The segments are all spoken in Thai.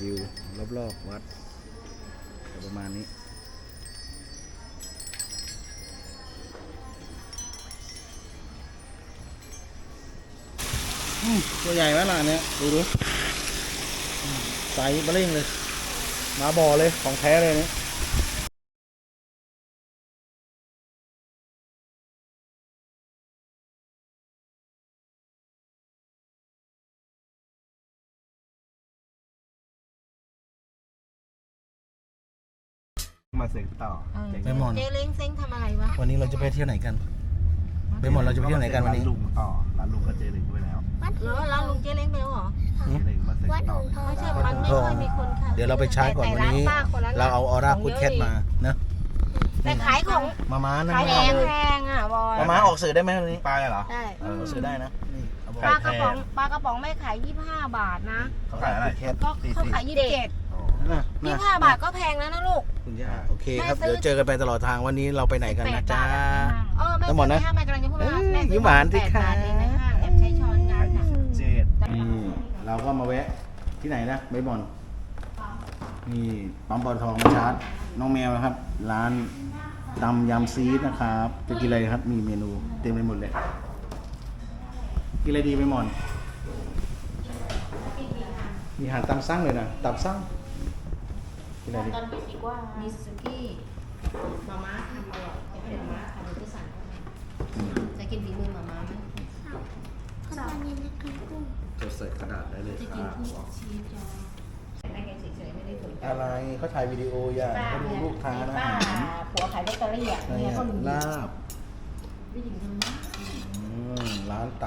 วิวรอบๆวัดประมาณนี้ตัวใหญ่ไหมล่ะเนี้ยดูดูอืมไซส์เบล่งเลย มาบ่อเลยของแท้เลยเนี่ย มาเซ็งต่อไปหมอน เจ๊เล้งเซ้งทำอะไรวะวันนี้เราจะไปเที่ยวไหนกันไปหมดเราจะไปเที่ยวไหนกันวันนี้ ร้าลุงต่อร้านลุงก็เจริญด้วยแล้วเหรอร้านลุงเจ๊เล้งไปแล้วเหรอเจริญมาเซ็งต่อไม่ใช่มันไม่ค่อยมีคนค่ะเดี๋ยวเราไปชาร์จก่อนวันนี้ แต่ร้ป้คละเราเอาออร่าคูดแคทมานะแต่ขายของมาม้านั่นขายไงของแพงอะบอยมาม้าออกสื่อได้ไหมวันนี้ป้ายเหรอได้เออออกสื่อได้นะนี่เอาบอกปลากระป๋องปลากระป๋องไม่ขาย 25 บาทนะ เขาขายอะไรแคทก็เขาขาย27อ๋อนะนะ25บาทก็แพงแล้วนะลูก คุณย่าโอเคครับแม่ซื้อ เดี๋ยวเจอกันไปตลอดทางวันนี้เราไปไหนกันนะจ๊ะ เออแม่ทั้งหมดนะซื้อห้าแม่กำลังจะพูดว่าเอ้ยแม่ซื้อยิ้มหวานสิแปดคะบาทเองในห้างแอบใช้ช้อนงานค่ะเจ็ดนี่เราก็มาแวะที่ไหนนะใบบอนนี่ปั๊มปตทมาชาร์จน้องแมวนะครับ ร้านตำยำซีดนะครับจะกินอะไรครับ มีเมนูเต็มไปหมดเลยกินอะไรดีใบหมอนมีอาหารตามสั่งเลยนะตับสั่ง กินอะไรดีตอนปิดดีกว่ามีซูซูกี้มาม่าทำอร่อยจะเป็นมาม่าทำจะสั่งจะกินฝีมือมาม่าไหมจดใส่กระดาษได้เลยจะคกินรับพวกชีสจอได้แค่เฉยๆไม่ได้สนใจอะไรเขาถ่ายวิดีโออย่างป้าเขาดูเนี่ยลูกค้านะป้าอาหารผัวขายลอตเตอรี่อะอะไรเนี่ยอะเขาหนีลาบไม่ถึงทำนะอืมร้านต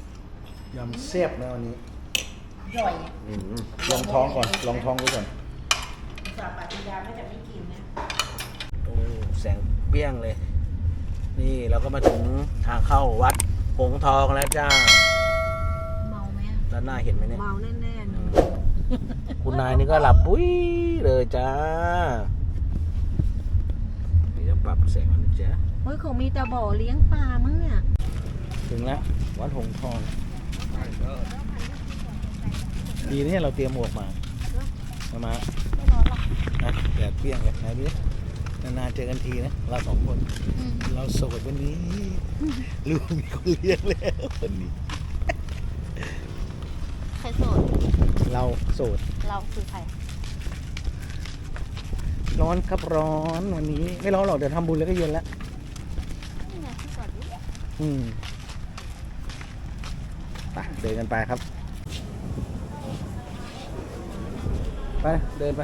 ำยำเสียบนะวันนี้ย่อยอะอืมลองท้องก่อน ลองท้องดูก่อน สาปฏิญาไม่จะไม่กินนะโอ้แสงเปรี้ยงเลย นี่เราก็มาถึงทางเข้าวัดหงส์ทองแล้วจ้า เมาไหมด้านหน้าเห็นไหมเนี่ย เมาแน่ๆอืมคุณนายนี่ก็หลับปุ้ยเลยจ้าเดี๋ยวจะปรับแสงมันนะจ๊ะเฮ้ยเขามีแต่บ่อเลี้ยงปลามั้งเนี่ย ถึงแล้ววัดหงส์ทอง ดีนะเนี่ยเราเตรียมหมวกมามามาไม่ร้อ นหรอกนะแดดเปรี้ยงเลยไหนดูดินานๆเจอกันทีนะเราสองคน เราโสดวันนี้ลูกมีคนเลี้ยงแล้ววันนี้ ใครโสด เราโสดเราคือใคร ร้อนครับร้อนวันนี้ ไม่ร้อนหรอกเดี๋ยวทำบุญแล้วก็เย็นแล้วนี่ไงที่โสดอืมไปเดินกันไปครับ ไปเดินไป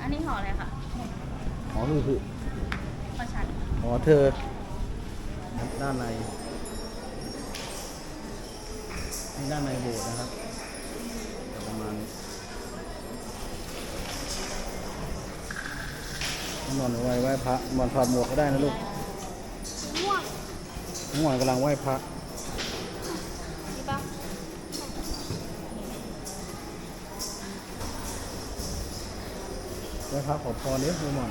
อันนี้ห่ออะไรคะ อ๋อนี่คือประชันอ๋อเธอด้านในนี่ด้านในโบสถ์นะครับจะประมาณนี้นอนเอาไว้ไหว้พระนอนถอดหมวกก็ได้นะลูกม่วงน้องหวานกำลังไหว้พระใช่ปะไหว้พระขอพรนี้น้องหวา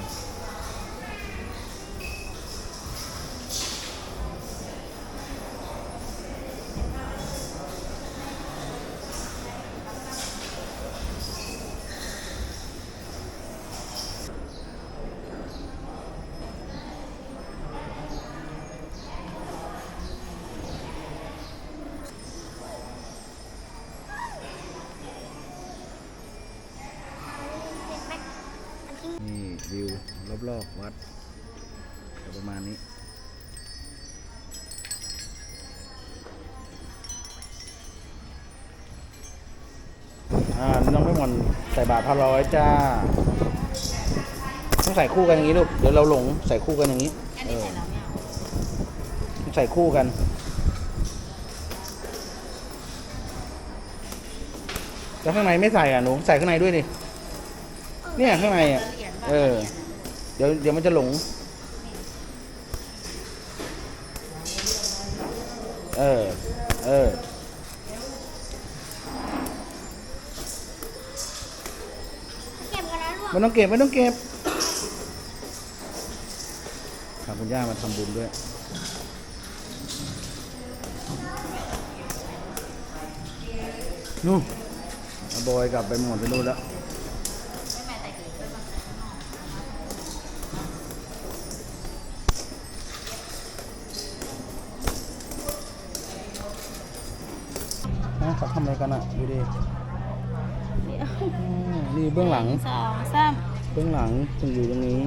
รอบๆวัดประมาณนี้อ่าน้องไม่หมอนใส่บาทพาร้อยจ้า ต้องใส่คู่กันอย่างนี้ลูก เดี๋ยวเราหลงใส่คู่กันอย่างนี้อันนี้ใส่แล้วไม่เออใส่คู่กัน แล้วข้างในไม่ใส่อะหนูใส่ข้างในด้วยดิ เนี่ยข้างในอะ เออ เดี๋ยวเดี๋ยวมันจะหลง เออ เออเมันต้องเก็บไม่ต้องเก็บพาคุณย่ามาทำบุญด้วย นู่นบอยกลับไปหมดไปนู่นแล้ว ดูดิอืมนี่เบื้องหลังสองสามเบื้องหลังจึงอยู่ตรงนี้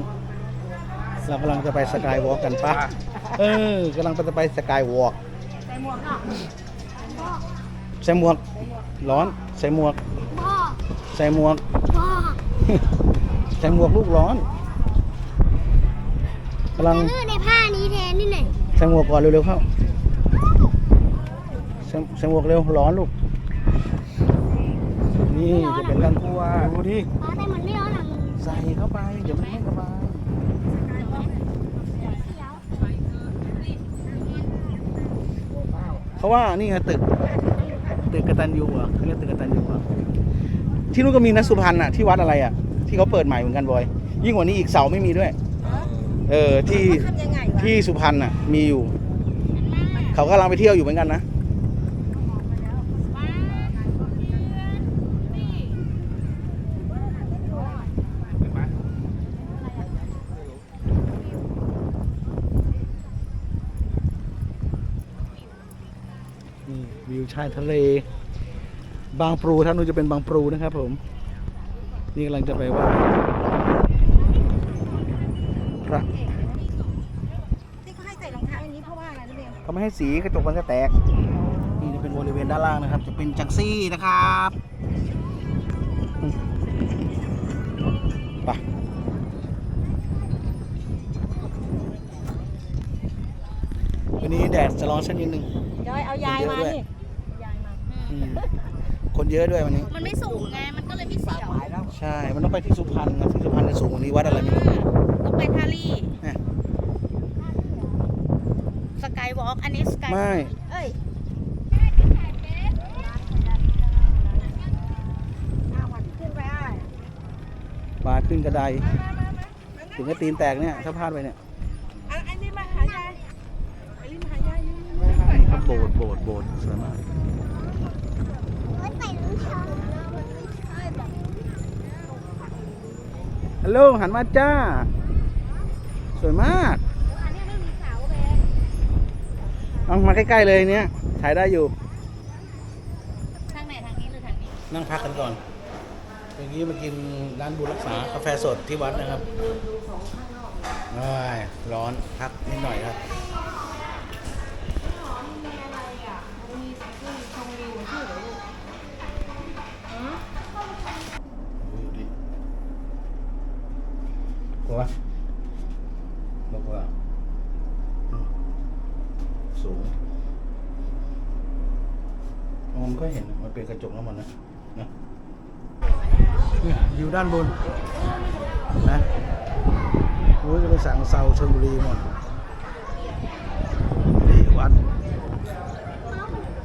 เรากำลังจะไปสกายวอล์กกันปะเออกำลังจะไปสกายวอล์กใส่หมวกเนาะใส่หมวก ร้อน ใส่หมวกพ่อใส่หมวกพ่อใส่หมวกลูกร้อนกำลังจะเลือกในผ้านี้แทนนี่ไหนใส่หมวกก่อนเร็วๆเข้าใส่ใส่หมวกเร็วร้อนลูก นี่จะเป็นกันกลัวดูดิป้าแต่มันไม่ร้อนหลังใส่เข้าไปเดี๋ยวมันไม่สบายเขาว่านี่ไงตึกตึกกตันยูเหรอะเขาเรียกตึกกตันยูเหรอะที่นู้นก็มีนะสุพรรณอะที่วัดอะไรอะ ที่เขาเปิดใหม่เหมือนกันบอย ยิ่งกว่านี้อีกเสาไม่มีด้วย เออที่ทำยังไงวะที่สุพรรณอะมีอยู่ เขากำลังไปเที่ยวอยู่เหมือนกันนะ นี่ วิวชายทะเล บางปรูท่านนู้นจะเป็นบางปรูนะครับผม นี่กำลังจะไปไหว่าพระที่เขาให้ใส่รองเท้าอย่างนี้เพราะว่าอะไรนะเบลเขาไม่ให้สีกระจกมันจะแตก นี่จะเป็นบริเวณด้านล่างนะครับ จะเป็นจักรซี่นะครับอืมไปวันนี้แดดจะร้อนสักนิดนึงยายเอายายมานี่ยายมาอืม คนเยอะด้วยวันนี้ มันไม่สูงไง มันก็เลยไม่เสียวใช่ มันต้องไปที่สุพรรณนะที่สุพรรณจะสูงกว่านี้วัดอะไรไม่รู้ต้องไปทารี่เนี่ยสกายวอล์กอันนี้สกายไม่ เอ้ยขึ้นไปอะปลาขึ้นกระไดถึงกระตีนแตกเนี่ย ถ้าพลาดไปเนี่ยอันนี้มาหายายอันนี้มาหายายนี่นี่ครับโบสถ์โบสถ์โบสถ์สวยมาก รถใส่รองเท้า ฮัลโหลหันมาจ้า สวยมากอันนี้ไม่มีเสาเลยเอามาใกล้ๆเลยเนี้ยถ่ายได้อยู่ ทางไหนทางนี้หรือทางนี้ นั่งพักกันก่อนอย่างนี้มากินร้านบุญรักษากาแฟสดที่วัดนะครับเอ้ยร้อนพักนิดหน่อยครับ ลัวปะไม่กลัวอืมสูงมองก็เห็นมันเป็นกระจกน้ำมันนะนะเนี่ยอยู่ด้านบนนะโอ้ยจะไปสั่งเซาชนบุรีหมดนี่วัด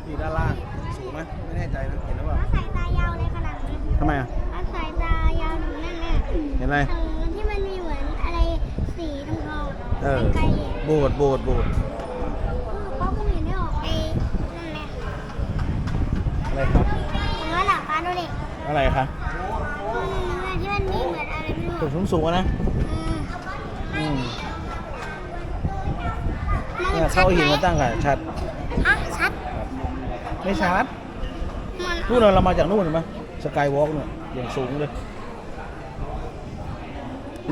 นี่ด้านล่างสูงไหมไม่แน่ใจนะเห็นหรือเปล่าถ้าสายตายาวเลยขนาดนั้นทำไมอะถ้าสายตายาวถึงนั่นน่ะเห็นอะไร เออไกลๆอะโบสถ์โบสถ์โบสถ์เพราะกูเห็นไม่ออกไอ้นั่นแหละอะไรครับเห็นว่าหลังป้าดูดิอะไรคะอืมที่มันมีเหมือนอะไรไม่รู้ตึกสูงสูงๆอะนะอืมอืมมันเนี่ยชัเข้าดหินไหมมาตั้งอะชัดอะชัดไม่ชัดมันนู่นเราเรามาจากนู่นเห็นไหมสกายวอล์กเนี่ยอย่างสูงเลย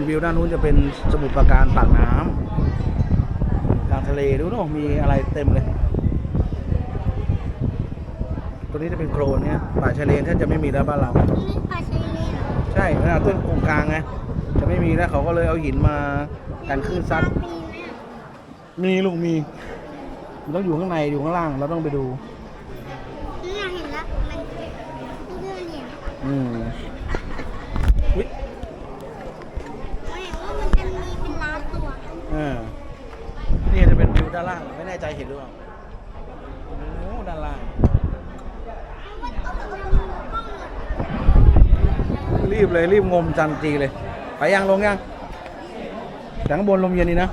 วิวด้านนู้นจะเป็นสมุทรปราการปากน้ำกลางทะเลดูเนอะมีอะไรเต็มเลย ตัวนี้จะเป็นโครนเนี่ยป่าชายเลนแทบจะไม่มีแล้วบ้านเรานี่ปลาชายเลนเหรอใช่ขนาดต้นกงกลางไงจะไม่มีแล้วเขาก็เลยเอาหินมากันคลื่นซัดปลาปีไหมอะมีลูกมีมันต้องอยู่ข้างในอยู่ข้างล่างเราต้องไปดูนี่ไงเห็นแล้วมันนี่คือมันเห็นอืม นล่างไม่แน่ใจเห็นหรือเปล่าโอ้โหด้านล่างรีบเลยรีบงมจันจีเลย ไปยังลงยังแต่ข้างบนลมเย็นนี่นะ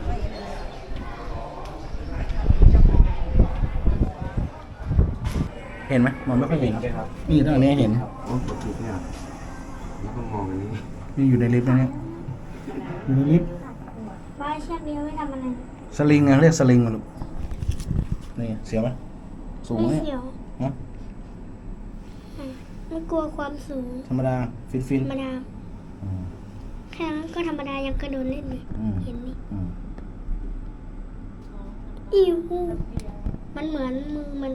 เเห็นไหมมันไม่ค่อยเห็นไหมครับนี่ทางนี้เห็นโอ้กดผิดเนี่ยแล้วก็มองอันนี้นี่อยู่ในลิฟต์นะเนี่ยอยู่ในลิฟต์ว่าเชือกนี้ไว้ทำอะไรสลิงไงเรียกสลิงมาลูก นี่เสียวไหมสูงไหมไม่เนี่ยเสียวฮะไม่กลัวความสูง ธรรมดาฟินฟิธนรรมดา อืม แค่นั้นก็ธรรมดายังกระโดดเล่นเลยอืม เห็นนี่อืมอิวมันเหมือนมือมัน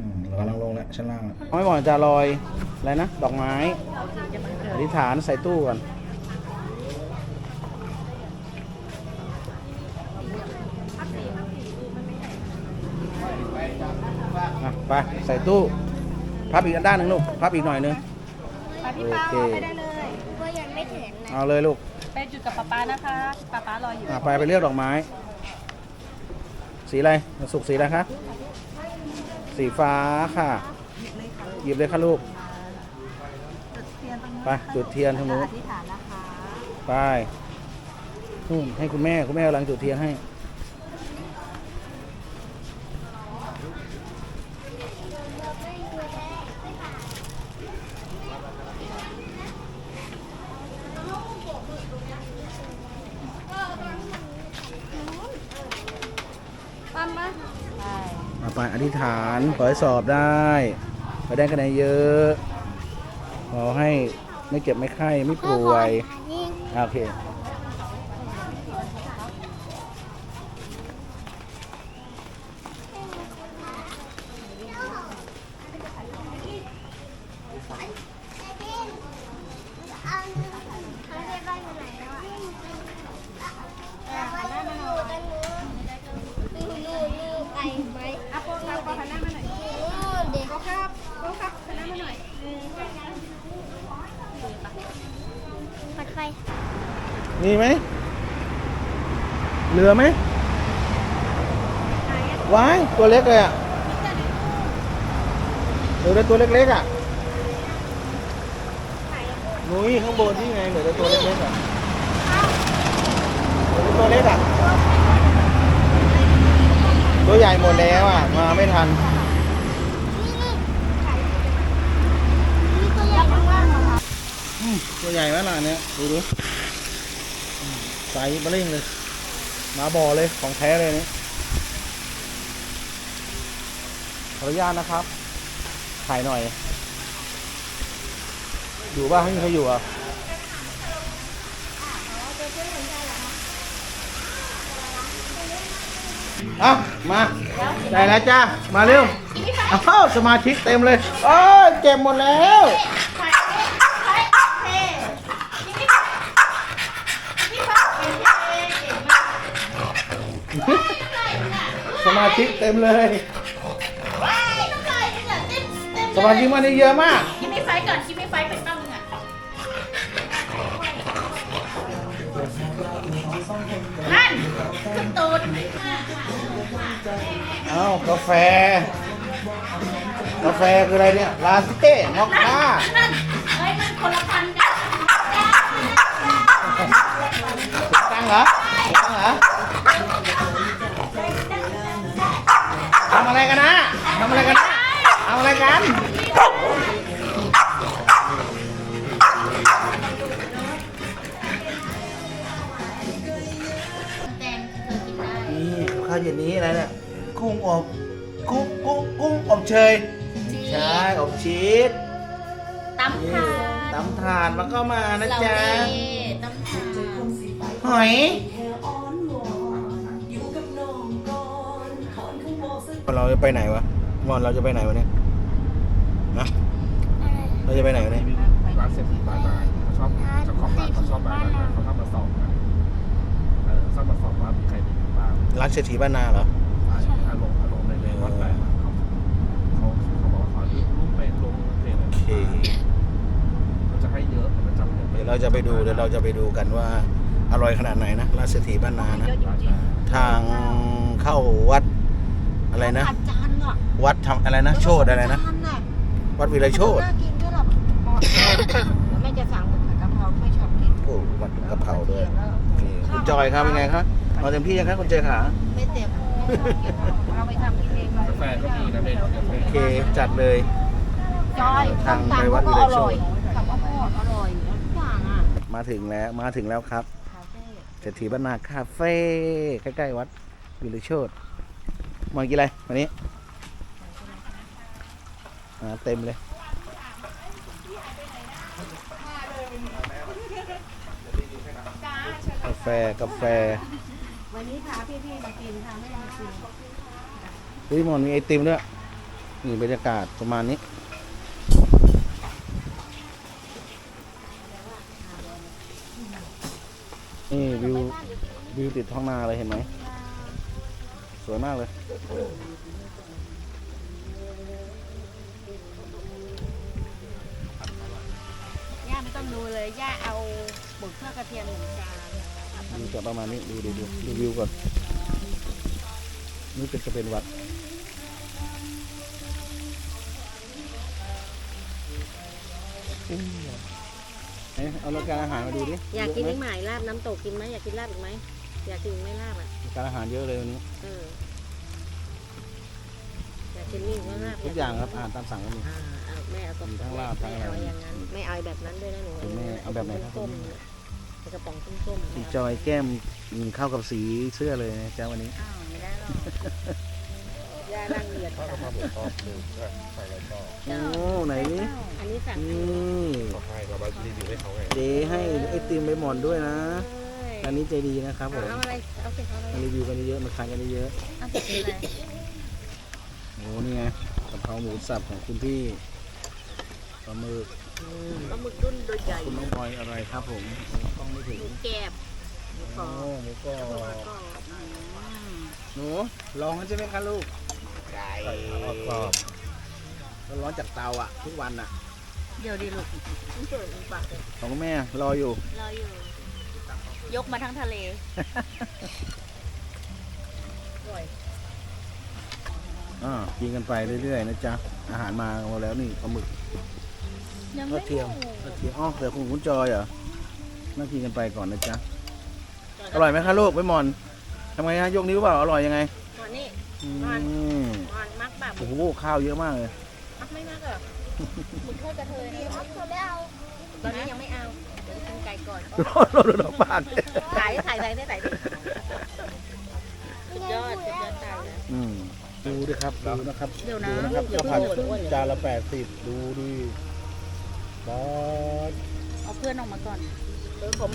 อืมเรากำลังลงแล้วชั้นล่างแล้วไม่ก่อนจะลอยอะไรนะ ดอกไม้อธิษฐานใส่ตู้ก่อน ไปใส่ตู้ พับอีกด้านหนึ่งลูก พับอีกหน่อยหนึงไปพี่ป้าโอเค เอาไปได้เลย ก็ยังไม่ถึงนะเอาเลยลูกไปจุดกับป๊าป๊านะคะป๊าป๊ารออยู่อะไปไปเลือกดอกไม้ สีอะไรมันสุกสีอะไรคะ สีฟ้าค่ะ หยิบเลยค่ะลูกจุดเทียนตรงนู้นไปจุดเทียนทางนู้น อธิษฐานนะคะไปนู่นให้คุณแม่คุณแม่กำลังจุดเทียนให้ ปั้มมา เอาไปอ ธิษฐาน ขอให้สอบได้ขอได้คะแนนเยอะ ขอให้ไม่เจ็บไม่ไข้ไม่ป่วยนี่โอเค เอาเขาเรียกบ้านมาไหนแล้วอะบ้านอยู่ตรงนู้นนู่นนู่นนู่นไปไหม อะโป๊ครับโป๊หันหน้ามาหน่อย นู่นเด็ก โป๊ครับโป๊ครับหันหน้ามาหน่อย ปัดไฟ มีไหมเหลือไหมว้ายตัวเล็กเลยอะเหลือแต่ตัวเล็กๆอะนุ้ยข้างบนนี่ไงเหลือแต่ตัวเล็กๆอะเหลือแต่ตัวเล็กอะตัวใหญ่หมดแล้วอะ มาไม่ทันนี่ตัวใหญ่มากๆเหรอคะอืมตัวใหญ่มากนะเนี่ยดูดู อืมไซส์มาเร่งเลย มาบ่อเลยของแท้เลยนี่ขออนุญาตนะครับ ถ่ายหน่อย อยู่บ้างไม่มีใครอยู่อะเอามาได้แล้วจ้า มาเร็วอ้าวสมาชิกเต็มเลย โอ้ยเจ็บหมดแล้ว มาชิกเต็มเลยสมาชิกมันนี่เยอะมาก คิดไม่ไฟก่อนคิดไม่ไฟเป็นตั้งนึงอะนั่นขึ้นตูดเอ้ากาแฟ กาแฟคืออะไรเนี่ย ลาเต้มอคค่านั่นเฮ้ยมันคนละพันกันตั้งเหรอตั้งเหรอำอะไรกันนะทำอะไรกันนะทำอะไรกันแตงเธอกินได้นี่ข้าวเย็นนี้อะไรเนี่ยกุ้งอบกุ้งกุ้งกุ้งอบเชยใช่อบชีสตำนี่ถาดตำถาดมันก็มานะเราจ๊ะเด้ตำถาดหอย เราจะไปไหนวะมอนเราจะไปไหนวะเนี่ยนะเราจะไปไหนวะเนี่ยร้านเศรษฐีบ้านนายเขาชอบเจ้าของร้านเขาชอบมาแล้วเขาชอบมาส่องกันเออชอบมาส่องว่ามีใครมีอยู่บ้างร้านเศรษฐีบ้านนาเหรออารมณ์อารมณ์ในเรื่องว่าแต่เขาเขาเขาบอกว่าขอรูปเป็นลงเพจโอเคเขาจะให้เยอะแต่มันจำเงินเดี๋ยวเราจะไปดูเดี๋ยวเราจะไปดูกันว่าอร่อยขนาดไหนนะร้านเศรษฐีบ้านนานะทางเข้าวัด อะไรนะจานอะวัดทำอะไรนะ โชดอะไรนะจานอะวัดวิไลโชดน่ากินด้วยหรอแม่จะสั่งผัดกะเพราไม่ชอบกินโอ้วัดกะเพราด้วยโอเคคุณจอยครับเป็นไงครับมาเต็มที่ยังครับคุณเจขาไม่เต็มเอาไปทำกินเองเลยแฟก็มีนะเมนูกาแฟโอเคจัดเลยจอยทางส้มไปตำวัดก็วิอไลโชร่คอยกับข้าวโพดอร่อยทุกอย่างอะมาถึงแล้วมาถึงแล้วครับคาเฟ่เศรษฐีบ้านนาคาเฟ่ใกล้ๆวัดวิริโช ตมากินอะไรวันนี้เต็มเลยกาแฟกาแฟ วันนี้พาพี่ๆมากินค่ะไม่ได้มากินเฮ้ยหมอนมีไอติมด้วยนี่บรรยากาศประมาณนี้นี่วิววิวติดท้องนาเลยเห็นไหม สวยมากเลย ย่าไม่ต้องดูเลย ย่าเอาบดข้าวกระเทียมหนึ่งจานดูจะประมาณนี้ดูดูดูดูวิวก่อน นี่เป็นจะเป็นวัดอืมเอ๊ะเอารายการอาหารมาดูดิอยากกินเยอีอะกไหไหมมลาบน้ำตกกินไหมอยากกินลาบอีกไหม อยากกินไหม่ลาบอะรายการอาหารเยอะเลยวันนี้ เอออยากกินนี่ไหม่ลาบทุกอย่างครับอาหารตามสั่งก็มี อ่าเอาแม่เอากระมีทั้งลาบทั้งอะไร ไม่เอาอย่างนั้นไม่เอาแบบนั้นด้วยนะหนูคุณแม่เอาแบบไหนครับส้มๆเนี่ยเป็นกระป๋องส้มๆสีจอยแก้มอืมเข้ากับสีเสื้อเลยนะจ๊ะวันนี้ อ้าวไม่ได้หรอกย่านั่งเหยียดถ้าค่ะเขามาบอกชอบดูใส่อะไรก็โอ้ไหนนี่อันนี้สั่งนี่เขาให้เรามารีวิวให้เขาไงเดให้ไอติมไปหมอนด้วยนะ อันนี้ใจดีนะครับผมเอาอะไรเอาสิเอาอะไรมารีวิวกันเยอะๆมาทานกันเยอะเอาสิกินอะไรๆโอ้นี่ไงกะเพราหมูสับของคุณพี่ปลาหมึกปลาหมึกดุนโดยใหญ่คุณน้องบอยอะไรครับผมต้องไม่ถึงหมูแกบหมูกรโอ้อบหมูกรอแล้วบก็อืมหนูลองกันใช่ไหมคะลูกไก่ใส่ทอดกรอบร้อนๆจากเตาอะ ทุกวันอะ เดี๋ยวดิลูกมันเกิดอุบัติเหตุของแม่รออยู่เราอยู่ ยกมาทั้งทะเลอร่อยอ่ากินกันไปเรื่อยๆนะจ๊ะ อาหารมาหมดแล้วนี่ปลาหมึกยังกไม่ระเทียมกระเทียมอ๋อเดี๋ยวคุณคุณจอยเหรอ นั่งกินกันไปก่อนนะจ๊ะ อร่อยไหมคะลูกไปหมอนทำไงฮะยกนิ้วเปล่าอร่อยยังไงตอนนี้อืมมันมักแบบโอ้โหข้าวเยอะมากเลย มักไม่มักเหรอหมึกทอดกระเทยนะตอนนี้ยังไม่เอาเดี๋ยว กินไก่ก่อนรอรอรอปากถ่ายถ่ายถ่ายถ่ายดิสุดยอดสุดยอดตายอืมดูดิครับดูนะครับเดี๋ยวนะดูนะครับเดี๋ยวข้าวผัดเดี๋ยวจานละแปดสิบดูดิบอสเอาเพื่อนออกมาก่อน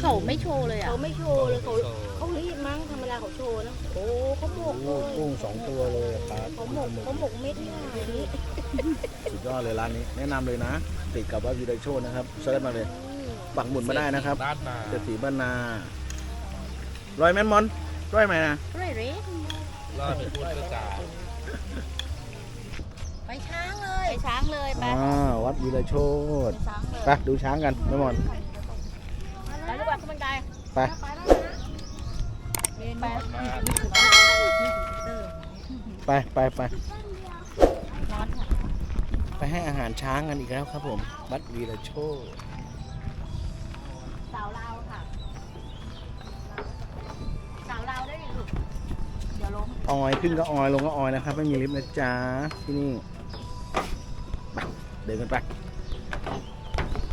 เขาไม่โชว์เลยอะเขาไม่โชว์เลยเขาเขารีบมั้งธรรมดาเขาโชว์นะโอ้เขาหมกโอ้โหกุ้งสองตัวเลยครับเขาหมกเขาหมกเม็ดนี่นี่สุดยอดเลยร้านนี้ แนะนำเลยนะ ติดกับว่าวิไดโชคนะครับเซิร์ชมาเลย ปักหมุดมาได้นะครับด้านนาเศรษฐีบ้านนาร้อยแมนมอนร้อยไหมนะเร่เร่รอดไปพูดเรื่องจ่าไปช้างเลยไปช้างเลยไปอ่าวัดวิไลโชตช้างเลยไปดูช้างกันแม่มอนไปลูกบอลขึ้นบันไดไปไปไปไปไปร้อนค่ะไปให้อาหารช้างกันอีกแล้วครับผมวัดวีรโชต ออยขึ้นก็ออยลงก็ออยนะครับ ไม่มีลิฟต์นะจ๊ะที่นี่ไปเดินกันไป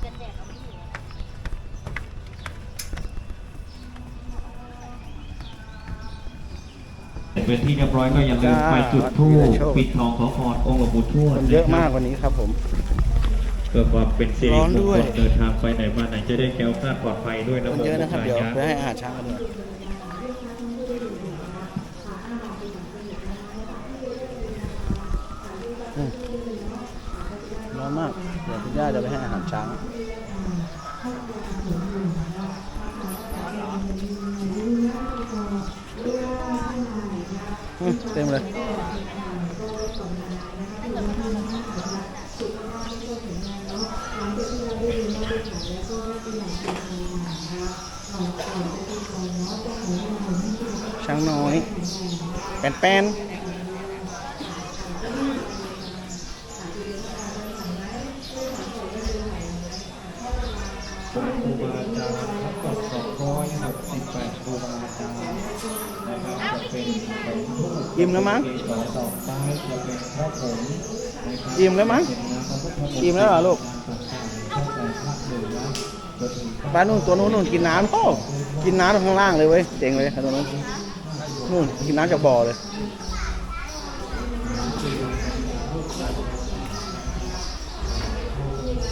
กันแดดเราไม่อยู่เป็นที่เรียบร้อยก็อย่าลืมไปจุดธูปปิดทองขอพรองค์หลวงปู่ทวดคนเยอะมากวันนี้ครับผมเพื่อความเป็นสิริร้อนมงด้ควยลเดินทางไปไหนมาไหนจะได้แคล้วคลาดปลอดภัยด้วยนะคนโมเยอะนะครับพุทเดี๋ยวธายะไปให้อาหารช้างกันด้วยอืมร้อน มาก เดี๋ยวคุณย่าจะไปให้อาหารช้าง เต็มเลยช้างน้อย แป้นแป้น อาจารย์นะครับจะเป็นเป็นผู้อิ่มแล้วมั้งเกสรต่อไปจะเป็นพระผงนะครับอิ่มแล้วมั้งเป็นน้ำพระพุทธมนต์อิ่มแล้วเหรอลูกต่างๆตั้งแต่ภาคเหนือจนถึงภาคป้านู่นตัวนู้นนู่นกินน้ำโอ้กินน้ำข้างล่างเลยเว้ยเจ๋งเลยตัวนู้นนู่นกินน้ำจากบ่อเลย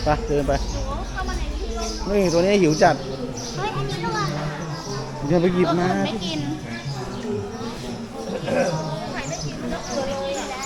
ไปเดินไปนี่ตัวนี้หิวจัดเฮ้ยอันนี้ระวังเดี๋ยวไปหยิบมาไม่กิน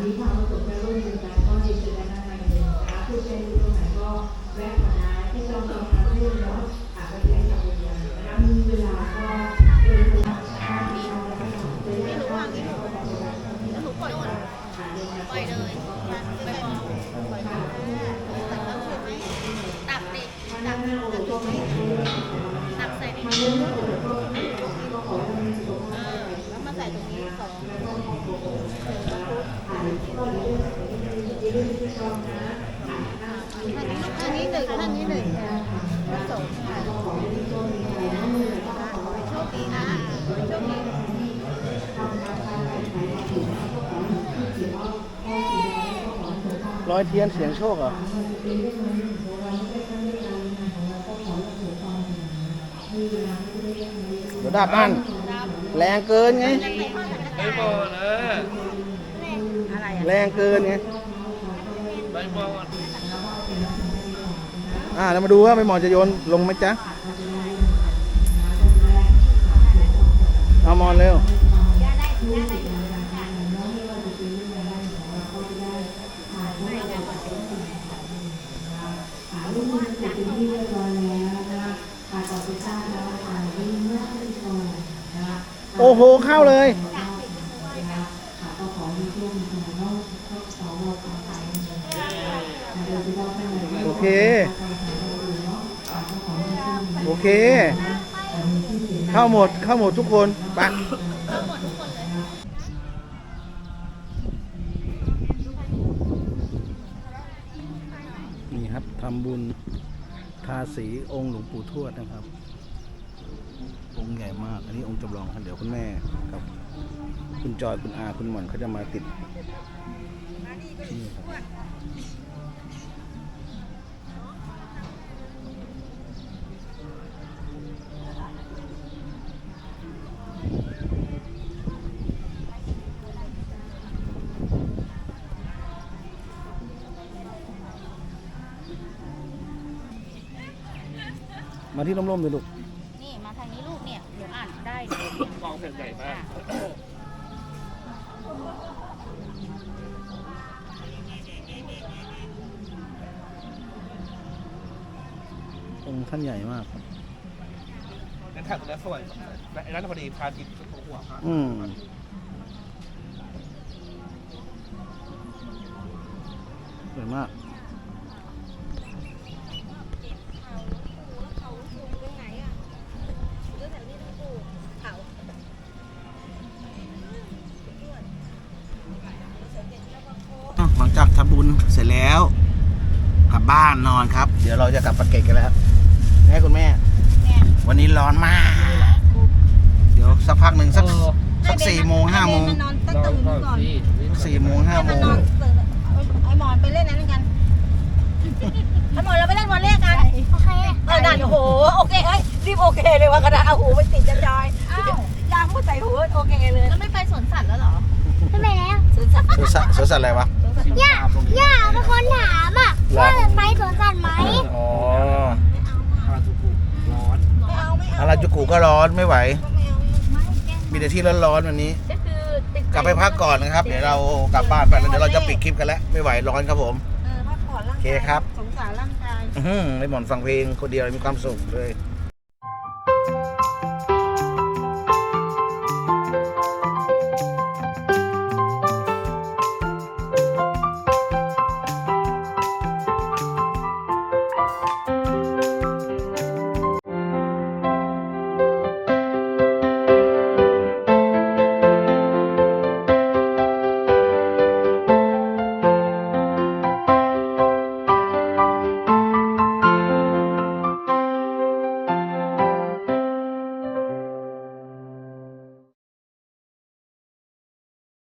าจารย์ให้ให้กินอยู่ตัวเดียวเอออะไรโยมเปลี่ยนชื่อไม่รู้ว่างี้หนูแล้วหนูปล่อยเลยปล่อยเลยไปมองปล่อยเลยแล้วคือไม่ตักติดตักตักตักใส่ในนี้เออแล้วมาใส่ตรงนี้สอง อันนี้หนึ่งอันนี้หนึ่งสองค่ะโชคดีนะโชคดีร้อยเทียนเสียงโชคเหรอเดี๋ยวดับอันแรงเกินไง ไม่บอกนะ แรงเกินไงไม่บ อ่าเรามาดูว่าไม่หมอจะโยนลงไหมจ๊ะเอามอนเร็วโอ้โห เข้าเลย โอ เค โอเค เข้าหมด เข้าหมดทุกคนไปนี่ครับทำบุญทาสีองค์หลวงปู่ทวดนะครับ องค์ใหญ่มาก อันนี้องค์จำลองครับเดี๋ยวคุณแม่กับคุณจอยคุณอาคุณหม่อนเขาจะมาติดนี่ครับ มาที่ร่มๆเลยลูก นี่มาทางนี้ลูกเนี่ยหนูอ่านได้เลยกองแผ่นใหญ่มากองค์ท่านใหญ่มากครับนั่นถังนั้นสวยไอ้นั่นพอดีพาทิตย์ตัวหัวพาอืมสวยมาก หลังจากทำบุญเสร็จแล้วกลั บบ้านนอนครับ เดี๋ยวเราจะกลับปากเกร็ดกันแล้วแม่คุณแม่วันนี้ร้อนมาก เดี๋ยวสักพักหนึ่งสักสักสี่โมงห้าโมง นอนตั้งตื่นก่อนสี่โมงห้าโมมันงนอนตื่นไอ้หมอนไปเล่นนั้นกันไอ้หมอนเราไปเล่นวอลเลย์กันโอเคเออนั่นโอ้โหโอเคเอ้ยรีบโอเคเลยว่ากระดาษเอาหูไปติดจะจอยอ้าวยางพูดใส่หูโอเคเลยแล้วไม่ไปสวนสัตว์แล้วเหรอไม่ไปแล้วสวนสัตว์สวนสัตว์สวนสัตว์อะไรวะ ย่าย่าเป็นคนถามอะเหรอ ว่าไปสวนสัตว์ไหมอ๋อพาทุกคนร้อนไม่เอาไม่เอาอาราจูกุก็ร้อนไม่ไหวไม่เอาไม่เอามีแต่ที่ร้อนๆวันนี้ก็คือติดกลับไปพักก่อนนะครับ เดี๋ยวเรากลับบ้านไปแล้วเดี๋ยวเราจะปิดคลิปกันแล้ว ไม่ไหวร้อนครับผมเออพักผ่อนร่างโอเคกายครับ สงสารร่างกายอื้อหือไม่หมอนฟังเพลงคนเดียวมีความสุขเลยเ